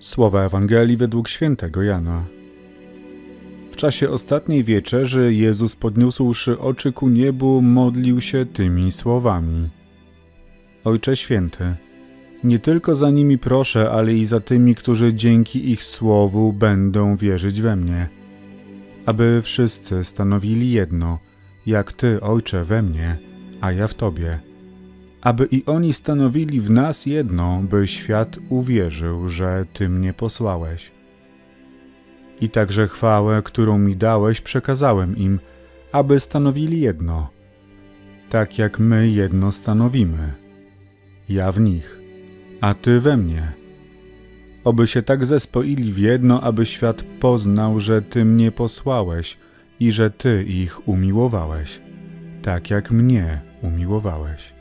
Słowa Ewangelii według świętego Jana. W czasie ostatniej wieczerzy Jezus podniósłszy oczy ku niebu, modlił się tymi słowami. Ojcze Święty, nie tylko za nimi proszę, ale i za tymi, którzy dzięki ich słowu będą wierzyć we mnie. Aby wszyscy stanowili jedno, jak Ty, Ojcze, we mnie, a ja w Tobie. Aby i oni stanowili w nas jedno, by świat uwierzył, że Ty mnie posłałeś. I także chwałę, którą mi dałeś, przekazałem im, aby stanowili jedno, tak jak my jedno stanowimy. Ja w nich, a Ty we mnie. Oby się tak zespoili w jedno, aby świat poznał, że Ty mnie posłałeś i że Ty ich umiłowałeś, tak jak mnie umiłowałeś.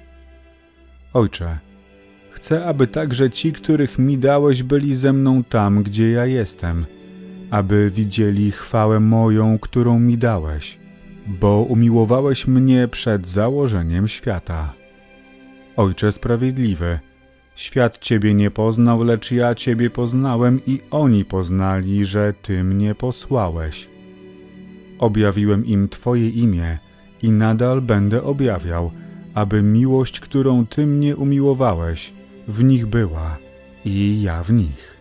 Ojcze, chcę, aby także ci, których mi dałeś, byli ze mną tam, gdzie ja jestem, aby widzieli chwałę moją, którą mi dałeś, bo umiłowałeś mnie przed założeniem świata. Ojcze sprawiedliwy, świat Ciebie nie poznał, lecz ja Ciebie poznałem i oni poznali, że Ty mnie posłałeś. Objawiłem im Twoje imię i nadal będę objawiał, aby miłość, którą Ty mnie umiłowałeś, w nich była i ja w nich.